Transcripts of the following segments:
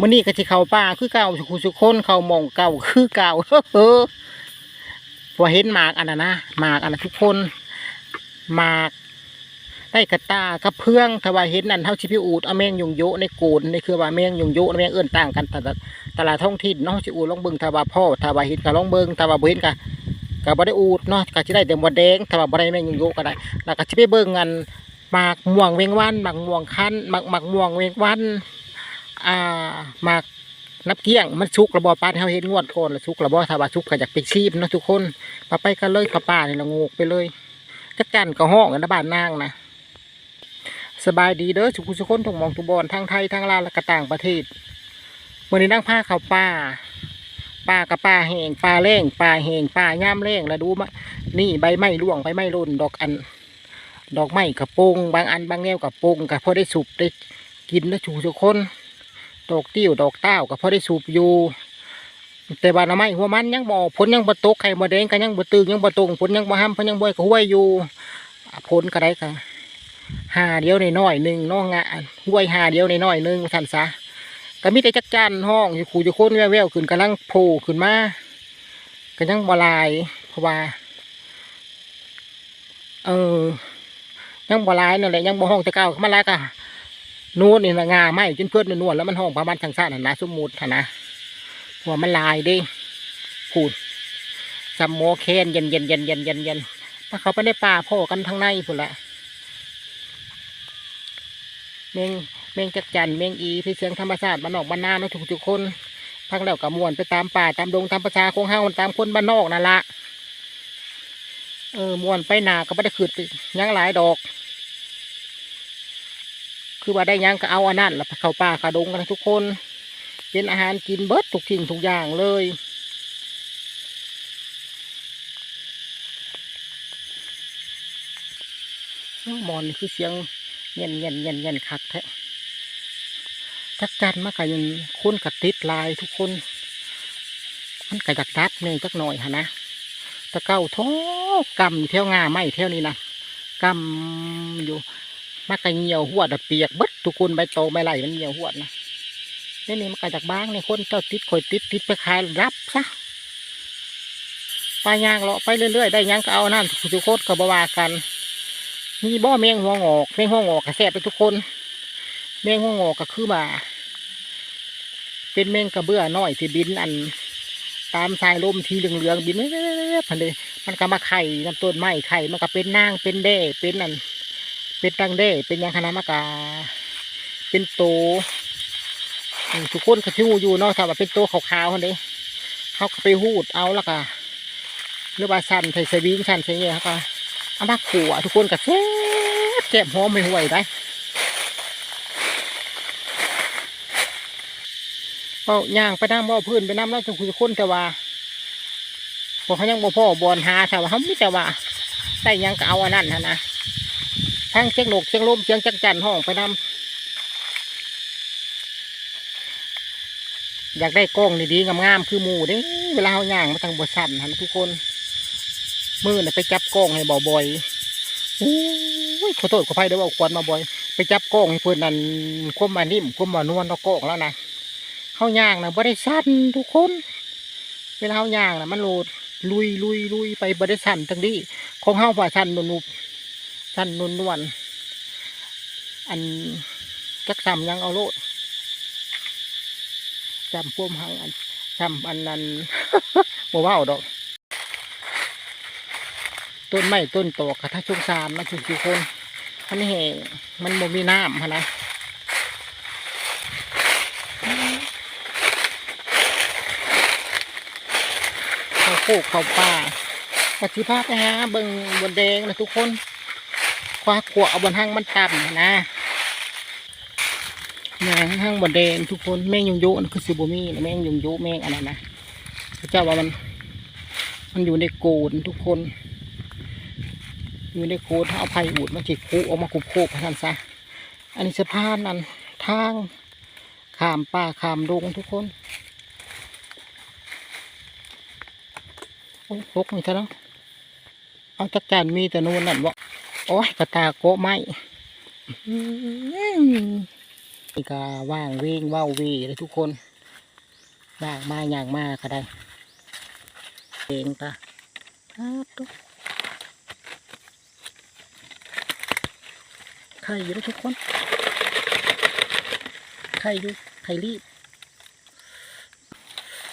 มื้อนี้ก็สิเขาป่าคือเก่าสุขุสุคนเขาหมองเก่าคือเก่าเออพอเห็นหมากอันนั้นนะหมากอันนั้นทุกคนหมากได้กระตากระเพื่องถ้าว่าเห็นนั่นเฮาสิพิอูดเอาแมงยงโยในโกนนี่คือว่าแมงยงโยแมงเอื้นต่างกันแต่ละแต่ละท้องถิ่นเนาะสิอูดลองเบิ่งถ้าว่าพ่อถ้าว่าเห็นก็ลองเบิ่งถ้าว่าบ่เห็นก็ก็บ่ได้อูดเนาะก็สิได้แต่หมดแดงถ้าว่าบ่ได้แมงยงโยก็ได้แล้วก็สิไปเบิ่งกันหมากม่วงเวงวันหมากม่วงคั้นหมากหมากม่วงเวงวัน อ่าหมากนับเกี้ยงมันชุกระบอปลาที่เขาเห็นงวดก่อนล้วชุกระบอถ้าว่าชุกก็อยากไปชีพเนาะทุกคนปไปกันเลยกับป่านี่ละงูไปเลยจักกันก็ห้องกันนะบ้านนางนะสบายดีเด้อทุกคนทุกคนทุกมองทุกบอนทั้งไทยทั้งลาวและก็ต่างประเทศวันนี้นั่งผ้าเขาป่าป่ากับป่าแห้งป่าแร่งป่าแห้งป่าย่ามแรงแล้วดูมานี่ใบไม้ร่วงใบไม้ร่นดอกอัน ดอกไม้กระโปงบางอันบางแนวกระโปงกับพอได้สุบได้กินนะทุกคน ดอกติ้วดอกเต้าก็พอได้สูบอยู่ แต่บานาไม้หัวมันยังบ่ผลยังบ่ตกไข่บ่แดงก็ยังบ่ตึงยังบ่ตรงผลยังบ่ห้ำผลยังบ่ก็ห้วยอยู่ผลก็ได้ก็หาเดียวในน้อยหนึ่งน้องงะห้วยหาเดียวในน้อยหนึ่งท่านซะก็มีแต่จักจันห้องอยู่ขู่อยู่คนแว่วๆขึ้นกำลังโผล่ขึ้นมาก็ยังบ่ลายเพราะว่าเออยังบ่ลายนั่นแหละยังบ่ห้องแต่เก่ามาแล้วก็ นู่นนี่นะงาไหมจนเพื่อนนวลแล้วมันห้องประมาณทางซ่านนะสมมุตินะหัวมันลายดิพูดซัมโมเคนเย็นเย็นเย็นเย็นเย็นเย็นถ้าเขาไปในป่าพ่อกันทางในพุ่นละเมงเมงจักจันเมงอีที่เสียงธรรมชาติบ้านนอกบ้านนานะทุกทุกๆคนพักแล้วกับมวนไปตามป่าตามดงตามประชาคงเฮาวตามคนบ้านนอกนั่นละเออมวนไปนาก็ไม่ได้ขืดยังหลายดอก คือว่าได้ยังก็เอาอันนั้นแล้วเข้าป่าเข้าดงกันทุกคน เป็นอาหารกินเบิดทุกสิ่งทุกอย่างเลยมอนคือเสียงเย็นเย็นเย็นเย็นคักแท้จักจันมากะยังคุ้นกับติดลายทุกคน มันกะจักดัดเนี่ยจักหน่อยฮะนะตะเก้าท้อกำอยู่แถวงาไม่แถวนี้นะกำอยู่ มากระเหี่ยวหัวดเปียกบดทุกคนใบโตใบไหลมันเหี่ยวหัวนะนี่นี่มันกระจากบ้างนี่คนเจ้าติดคอยติดติดไปขายรับซะไปย่างเลาะไปเรื่อยๆได้ยังก็เอานั่นทุกคนก็บวากันมีบ่อแมงหัวงอกแมงหัวงอกกระแสบไปทุกคนแมงหัวงอกก็คือว่าเป็นแมงกระเบื้อน้อยที่บินอัน ตามสายลมทีเหลืองๆบินพันเลยมันก็มาไข่น้ำต้นไม้ไข่มันก็เป็นนางเป็นแด้เป็นอัน เป็นตังเด้ เป็นยังคณะมากา เป็นโตทุกคนก็ที่หูอยู่เนาะถ้าว่าเป็นโตขาวๆคนนี้เขาไปหูดเอาล้วก็หรือว่าสั่นใส่สวิงสั่นใส่เงี้ยเขาก็เอามาขัวทุกคนก็แซ่บแซ่บหอมไม่ห่วยได้เอาย่างไปน้ำบ่อพื้นไปน้ำแล้วทุกคนแต่ว่าพอเขายังบ่พ่อบอลหาแต่ว่าเขาไม่แต่ว่าได้ยังก็เอาอันนั้นหั้นนะ ทั้งเชียงโลกเชียงลมเชียงจักจันห้องไปนำอยากได้กล้องดีๆงามๆคือหมูเด้เวลาเขาย่างมาทางบสันนะทุกคนมือน่ะไปจับกล้องให้บ่อบ่อยโอ้ยขอโทษขออภัยเด้อว่าควนมาบ่อย ไปจับกล้องให้เพื่อนนั่นควมมานิ่มควมมานวลเอากล้องแล้วนะเขาย่างนะบ่ได้สั้นทุกคน เวลาเขาย่างนะมันโหลดลุยลุยลุยไปบ่ได้สั้นทั้งนี้ของเฮาว่าสั้นนุบ ท่านนวลนวลอันจักซ้ำยังเอาโลดจำพวมหังอันจำอันนั้นบ่เว้าดอก ต้นไม้ต้นตอกกระทะชงสามนะทุกทุกคนอันแห้งมันบ่มีน้ำนะเขาโคกเขาป่าปฏิภาพไปหาเบิ่งบนแดงนะทุกคน คว้าขวเอาบนห้างมันต่ำนะนางห้างบนแดงทุกคนแมงยงโยนคือสิบมีนะแมงยงโยแมงอะไรนะพระเจ้าว่ามันมันอยู่ในโกนทุกคน อยู่ในโกนถ้าเอาไผ่อูดมันจิกคุออกมาคุบโคกท่านซะอันนี้สะพานนั่นทางขามป่าขามดงทุกคนโอ้พกนี่เถอะเนาะ เอาจักจานมีแต่นู่นนั่นบ่โอ้ยกระตาโกะไหมอื้อหือนี่ก็ว่างเว้งเว้าเวเลยทุกคนว่างมาอย่างมากก็ได้เองตาครับทุกไข่อยู่แล้วทุกคนไข่อยู่ไข่รีบ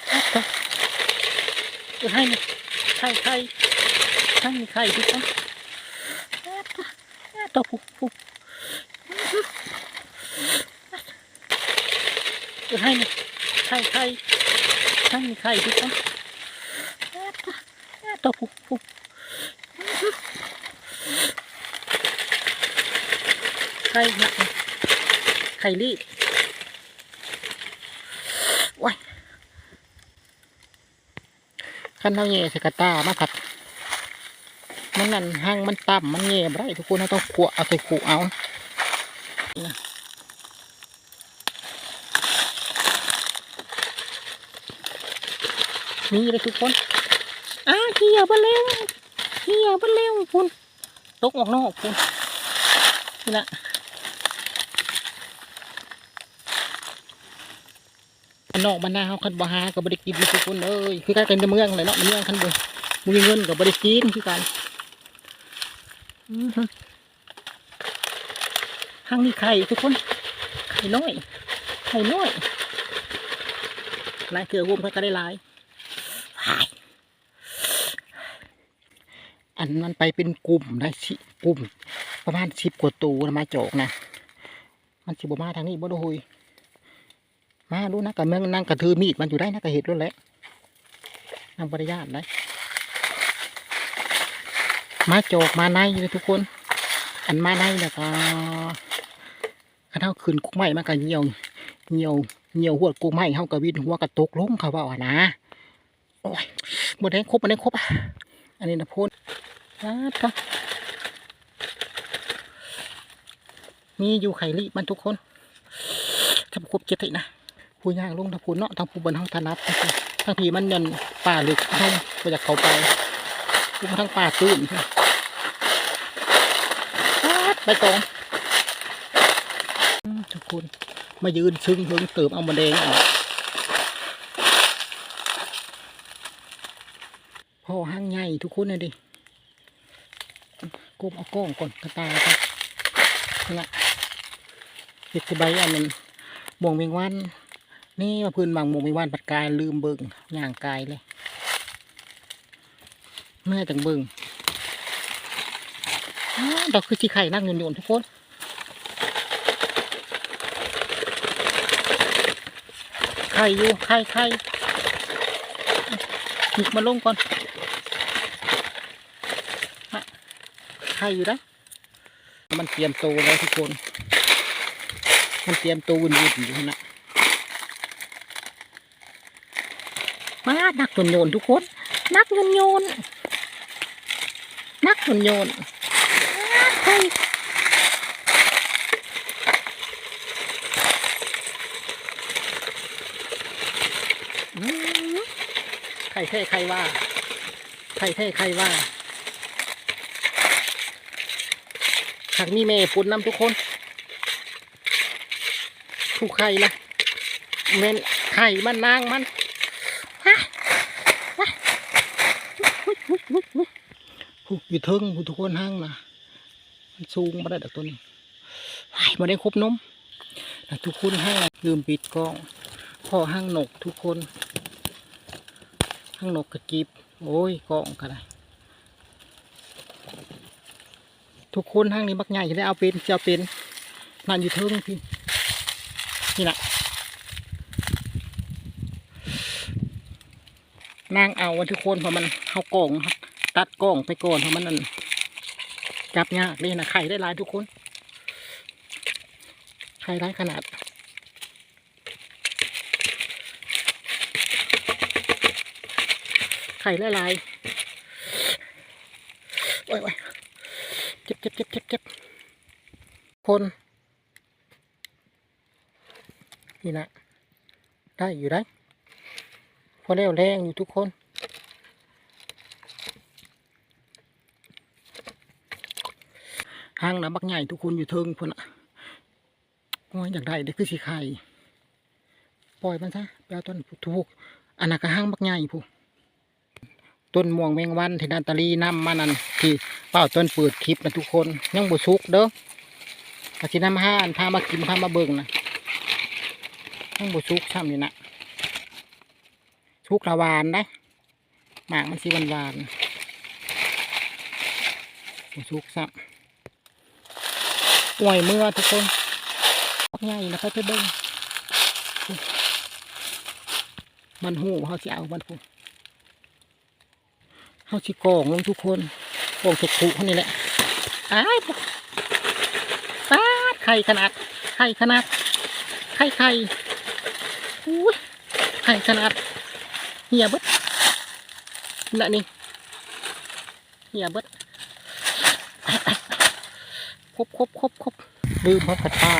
ครับตาเออให้นี่ไข่ไข่ ไข่ไข่ทุกคนครับตาครับตาปุ๊บปุ๊บให้นี่ไข่ไข่ไข่ไข่ทุกคนตัวผู้ผู้ไข่นะไข่รีบว้ายขันเท่าเย่สกตามาผัด มันนั่นห้างมันต่ำมันเย่บ่ได้ทุกคนเราต้องขวเอาใส่ขูเอามีเลยทุกคนอ้าเหี่ยวไปเร็วเหี่ยวไปเร็วคุณตกออกนอกคุณนี่ละอันอกบ้านนาเขาคันบ่หากับบริกินทุกคนเอ้ยคือการเป็นในเมืองเลยเนาะในเมืองคันบ่มีเงินกับบริกินคือกัน ห้างนี้ไข่ทุกคน ไข่น้อย ไข่น้อยลายเกลือวุ้มก็ได้ลายอันมันไปเป็นกลุ่มได้สิกลุ่ม ประมาณสิบกว่าตูนะมาโจกนะ มันสิบมาทางนี้บ่ดูหุยมาดูนะกับเมืองนั่งกระถือมีดมันอยู่ได้นะกระเห็ดรู้แหละนั่งบริญาตได้ มาโจกมาในเลยทุกคนอันมาในแล้วก็ขันเท่าขึ้นกุ๊กไม้มันเหี่ยวเหี่ยวเหี่ยวหัวกุ๊กไม้เฮากระวินหัวกระตกลงเขาว่าอะนะโอ้ยหมดแดงครบหมดแดงครบอะอันนี้นะพูนครับมีอยู่ไข่รีบมันทุกคนถ้าครบเจ็ดตินะผู้ย่างลงทางผู้เนาะทางผู้บนห้องธนัดทางผีมันยันป่าลึกห้องไปจากเขาไป ลงทางป่าตื้นไปตรงทุกคนมายืนซึ้งเพิ่งเติมเอามาแดงออกพ่อห้างใหญ่ทุกคนเลยดิก้มเอากล้องก่อนกระตายครับนี่ละเห็ดสบายอันนั้นมองเมงวัน นี่มาพื้นบางมองเมงวันปัดกายลืมเบิ่งย่างกายเลย เมื่อจังเบิงอ้าวดอกคือสีไข่นั่งโยนๆทุกคนไข่อยู่ไข่ไข่หยิบมาลงก่อนไข่อยู่นะมันเตรียมโตแล้วทุกคน มันเตรียมโตววุ่นวุ่นอยู่นะมานักโยนโยนทุกคน นักโยนโยน นักโยนโยนไข่อืมไข่เท่ไข่ว่าไข่เท่ไข่ว่าทางนี้แม่ปุ่นน้ำทุกคน ถูกไข่นะเมนไข่มันนางมันฮะฮะอุ๊ยอุ๊ยอุ๊ยอุ๊ยผูก อยู่เทิงทุกคนห้างนะมันสูงมาได้ดอกตัวนี้มาได้ครบนมทุกคนห้างลืมปิดกล้องพ่อห้างหนกทุกคนห้างหนกกระจิบโอ้ยกล้องก็ไดทุกคนห้างนี้บักใหญ่จะได้เอาเป็นจะเอาเป็นนั่นอยู่เทิงพี่นี่แหละนางเอาวันทุกคนเพราะมันเข้ากล่องครับ ตัดกล่องไปก่อนเพราะมันนั่นจับยากเลยนะไข่ได้หลายทุกคน ไข่ได้ขนาดไข่ละลายโอ้ยโอ้ยเจ็บเจ็บเจ็บเจ็บเจ็บคน นี่นะได้อยู่ได้ พอแล้วแรงอยู่ทุกคน ห้างนะบักใหญ่ทุกคนอยู่เทิงพุ่นอะโอ้ยอยากได้เด็กคือสีไข่ปล่อยมันซะไปเอาต้นทุกอันนั้นก็ห้างบักใหญ่ผู้ต้นม่วงแมงวันที่นันตาลีน้ำมานั่นที่เป้าต้นเปิดคลิปนะทุกคนยังบ่สุกเด้ออาทิน้ำห้านพามากินพามาเบิ่งนะยังบ่สุกซ้ำนี่นะสุกละหวานได้หมากมันสีหวานหวานบ่สุกซ้ำ ป่วยเมื่อทุกคนบักใหญ่นะไปไปเบิ่งมันหูเขาสิเอามันพูเขาสิกองลงทุกคนกองถูกถูกเขานี่แหละอ้ายปาดไข่ขนาด ไข่ขนาด ไข่ไข่อุ้ยไข่ขนาดเหี่ยบิดละนี่เหี่ยบด ครบครบครบครบลืมเพราะกระตา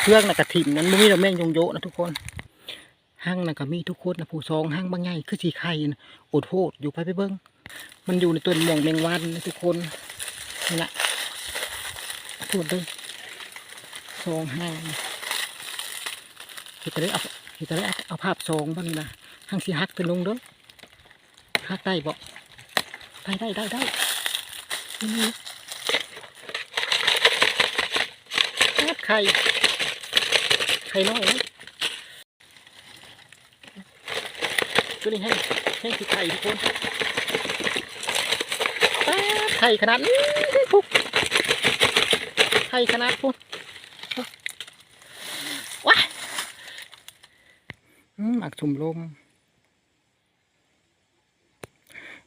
เครื่องน่ะกระถิ่มนั้นมันมีดอกแมงยงโยนะทุกคนห้างน่ะก็มีทุกคนนะผู้ซองห้างบางใหญ่คือสีไข่นะโอดโหดอยู่ไปไปเบิ้งมันอยู่ในต้นหม่องแมงวันนะทุกคนนี่แหละพูดเลยซองห้างเห็นแต่ได้เอาเห็นแต่ได้เอาภาพซองบ้างนะห้างสีฮักตัวลงเด้อฮักได้บ่ได้ได้ได้ได้นี่ฮัก ไข่ไข่น้อยนะตัวนี้ให้ให้คือไข่ทุกคนป๊าดไข่ขนาดนี้ปุ๊บไข่ขนาดปุ๊บว้ายอืมอักชุ่มลม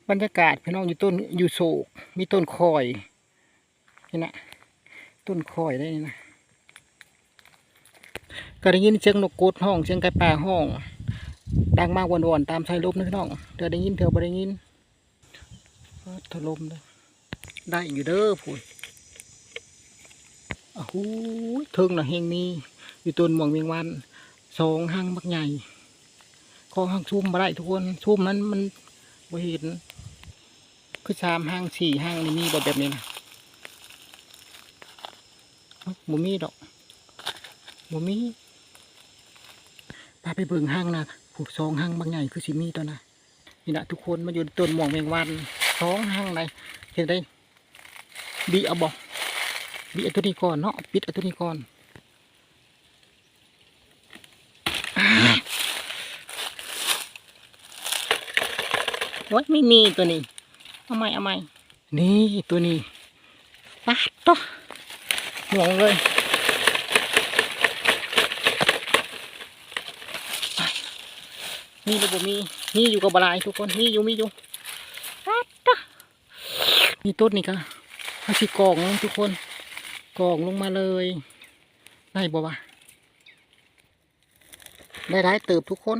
บรรยากาศพี่น้องอยู่ต้นอยู่โศกมีต้นคอยนี่นะต้นคอยได้นี่นะ ก็ได้ยินเสียงนกกดห้องเสียงไก่ป่าห้อง ดังมากวันๆตามสายลมนะพี่น้องเดี๋ยวได้ยินเถอบ่ได้ยินถล่มเลยได้อยู่เด้อพูดอ้าวหูยเทิงน่ะเฮงมีอยู่ต้นหมวงเวียงวันสองห้างบักใหญ่ขอห้างซุ่มมาได้ทุกคนซุ่มนั้นมันบ่เห็นคือสามห้างสี่ห้างนี่มีแบบแบบนี้นะบ่มีดอกบ่มี พาไปเบิ่งห้างนะผูกสองห้างบางใหญ่คือสิมีตัวนะนี่นะทุกคนมาอยู่ต้นหมองแมงวันสองห้างไหนเห็นได้บีเอาบอกบีเอาตัวนี้ก่อนเนาะปิดเอาตัวนี้ก่อนโอ้ยไม่มีตัวนี้เอาไหมเอาไหมนี่ตัวนี้ปัดต่อห่วงเลย มีหรือบ่มีมีอยู่กับบหลายทุกคนมีอยู่มีอยู่ปัดตะมีต้นนี่ก็เอาสิกองลงทุกคนกองลงมาเลยได้บ่วะได้ได้เติบทุกคน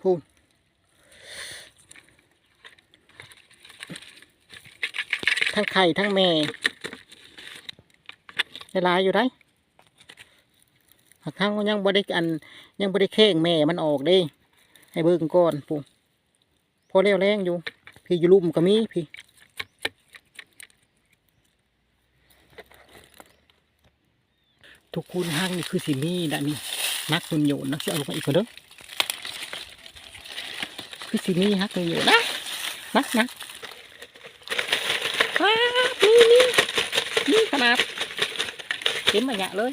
พูนทั้งไข่ทั้งแม่ได้หลายอยู่ได้ หากข้างยังบ่ได้อันยังบ่ได้แข้งแม่มันออกเด้ให้เบิ่งก่อนปู่พอเลี้ยวแรงอยู่ พี่อยู่ลุ่มก็มีพี่ทุกคนห้างนี่คือสิมีนะนี่นักตุนโยนนักเสียลงมาอีกคนเด้อคือสิมีฮักตุนโยนนะนักนักว้านี่นี่นี่ขนาดเต็มมาหยะเลย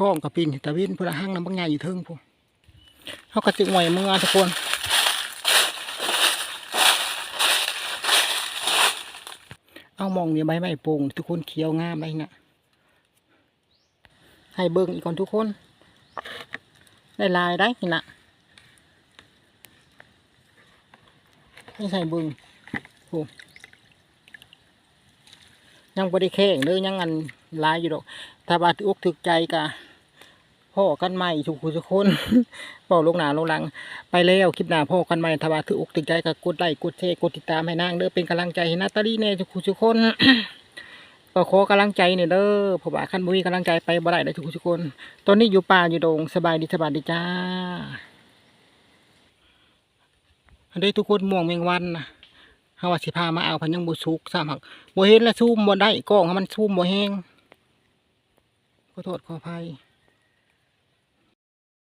ก้อมกับปินตะวินพละห้างน้ำบางใหญ่อยู่เทิงพวกเขากระติกไหวมือทุกคนเอามองเนี่ยใบไม้โป่งทุกคนเขียวงามเลยนะให้เบิ่งอีกก่อนทุกคน ได้ลายได้นี่นะไม่ใช่เบิ่งโอ้ยังบริแข้งเลยยังอันลายอยู่ดอก ถ้าบาดอกถึกใจกะ พ่อกันใหม่ทุกคนทุกคนเป่าลงหนาลงหลัง ไปแล้วคลิปหน้าพ่อกันใหม่ถ้าบาถืออกถึกใจกะกดไลค์กดแชร์กดติดตามให้นางเด้อเป็นกำลังใจให้นาตาลีแน่ทุกคนทุกคนก็ขอกำลังใจเนี่ยเด้อเพราะว่าขั้นบุมีกำลังใจไปบ่ได้เลยทุกคนทุกคนตอนนี้อยู่ป่าอยู่ดงสบายดีสบายดีจ้าอันนี้ทุกคนม่วงแมงวันนะเฮาว่าสิพามาเอาพันยังบ่สุกซ้ำหักบ่เห็นแล้วซูมบ่ได้กล้องมันซูมบ่แฮงขอโทษขออภัย